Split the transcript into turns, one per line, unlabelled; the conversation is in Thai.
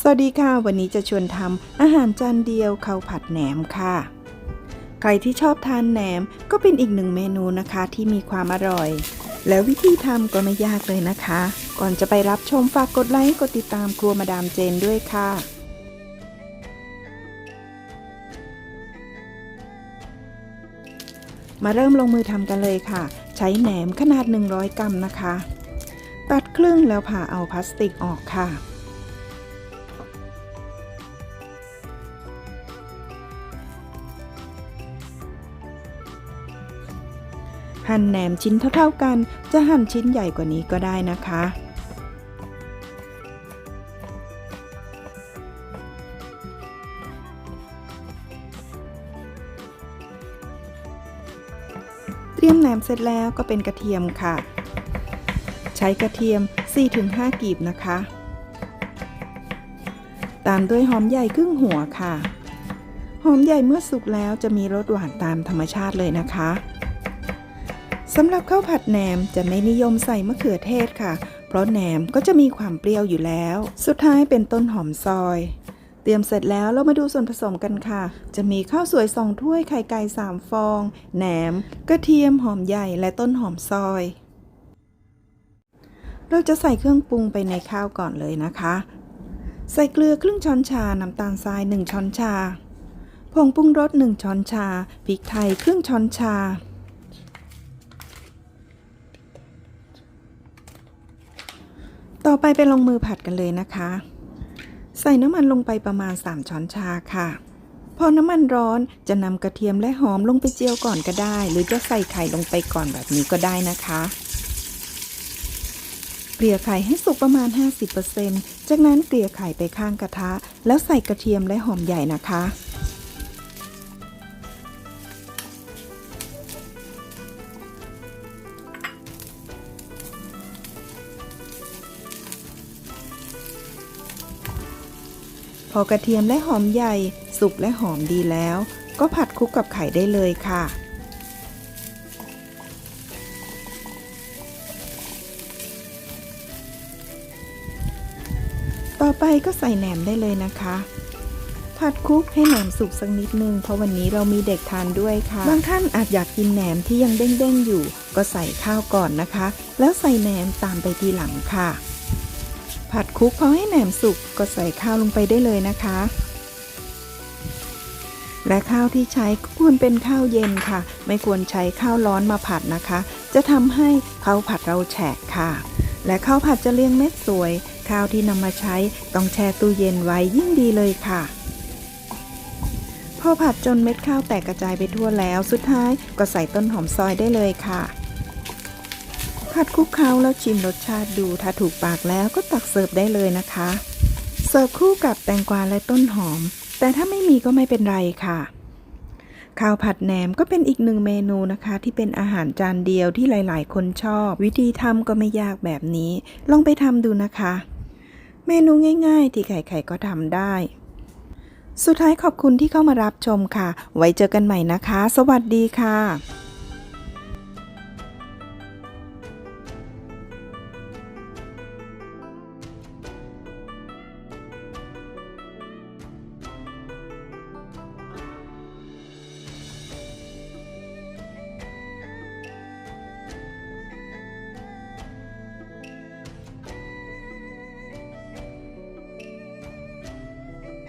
สวัสดีค่ะ วันนี้จะชวนทำอาหารจานเดียวข้าวผัดแหนมค่ะ ใครที่ชอบทานแหนมก็เป็นอีกหนึ่งเมนูนะคะที่มีความอร่อย แล้ววิธีทำก็ไม่ยากเลยนะคะ ก่อนจะไปรับชมฝากกดไลค์กดติดตามครัวมาดามเจนด้วยค่ะมาเริ่มลงมือทำกันเลยค่ะ ใช้แหนมขนาด 100 กรัมนะคะ ตัดครึ่งแล้วผ่าเอาพลาสติกออกค่ะ หั่นแหนมชิ้นเท่าๆกัน จะหั่นชิ้นใหญ่กว่านี้ก็ได้นะคะเตรียมแหนมเสร็จแล้วก็เป็นกระเทียมค่ะ ใช้กระเทียม 4-5กีบนะคะ ตามด้วยหอมใหญ่ครึ่งหัวค่ะ หอมใหญ่เมื่อสุกแล้วจะมีรสหวานตามธรรมชาติเลยนะคะ สำหรับข้าวผัดแหนมจะไม่นิยมใส่มะเขือเทศค่ะ เพราะแหนมก็จะมีความเปรี้ยวอยู่แล้ว สุดท้ายเป็นต้นหอมซอย เตรียมเสร็จแล้วเรามาดูส่วนผสมกันค่ะ จะมีข้าวสวย2ถ้วยไข่ไก่3ฟอง แหนม กระเทียมหอมใหญ่และต้นหอมซอย เราจะใส่เครื่องปรุงไปในข้าวก่อนเลยนะคะ ใส่เกลือครึ่งช้อนชา น้ำตาลทราย1ช้อนชา ผงปรุงรส1ช้อนชา พริกไทยครึ่งช้อนชา ต่อไปไปลงมือผัดกันเลยนะคะ ใส่น้ำมันลงไปประมาณ 3 ช้อนชาค่ะ พอน้ำมันร้อนจะนำกระเทียมและหอมลงไปเจียวก่อนก็ได้ หรือจะใส่ไข่ลงไปก่อนแบบนี้ก็ได้นะคะเกลี่ยไข่ให้สุกประมาณ 50%จากนั้นเกลี่ยไข่ไปข้างกระทะ แล้วใส่กระเทียมและหอมใหญ่นะคะ พอกระเทียมและหอมใหญ่ สุกและหอมดีแล้ว ก็ผัดคลุกกับไข่ได้เลยค่ะ ต่อไปก็ใส่แหนมได้เลยนะคะ ผัดคลุกให้แหนมสุกสักนิดนึง เพราะวันนี้เรามีเด็กทานด้วยค่ะ บางท่านอาจอยากกินแหนมที่ยังเด้งๆอยู่ ก็ใส่ข้าวก่อนนะคะ แล้วใส่แหนมตามไปทีหลังค่ะ ผัดคลุกพอให้แหนมสุกก็ใส่ข้าวลงไปได้เลยนะคะ และข้าวที่ใช้ก็ควรเป็นข้าวเย็นค่ะ ไม่ควรใช้ข้าวร้อนมาผัดนะคะ จะทำให้ข้าวผัดเราแฉะค่ะ และข้าวผัดจะเรียงเม็ดสวย ข้าวที่นำมาใช้ต้องแช่ตู้เย็นไว้ยิ่งดีเลยค่ะพอผัดจนเม็ดข้าวแตกกระจายไปทั่วแล้ว สุดท้ายก็ใส่ต้นหอมซอยได้เลยค่ะ ผัดคลุกเคล้าแล้วชิมรสชาติดูถ้าถูกปากแล้วก็ตักเสิร์ฟได้เลยนะคะ เสิร์ฟคู่กับแตงกวาและต้นหอม แต่ถ้าไม่มีก็ไม่เป็นไรค่ะ ข้าวผัดแหนมก็เป็นอีกหนึ่งเมนูนะคะ ที่เป็นอาหารจานเดียวที่หลาย ๆ คนชอบ วิธีทำก็ไม่ยากแบบนี้ ลองไปทำดูนะคะ เมนูง่าย ๆ ที่ใครๆก็ทำได้สุดท้ายขอบคุณที่เข้ามารับชมค่ะ ไว้เจอกันใหม่นะคะ สวัสดีค่ะ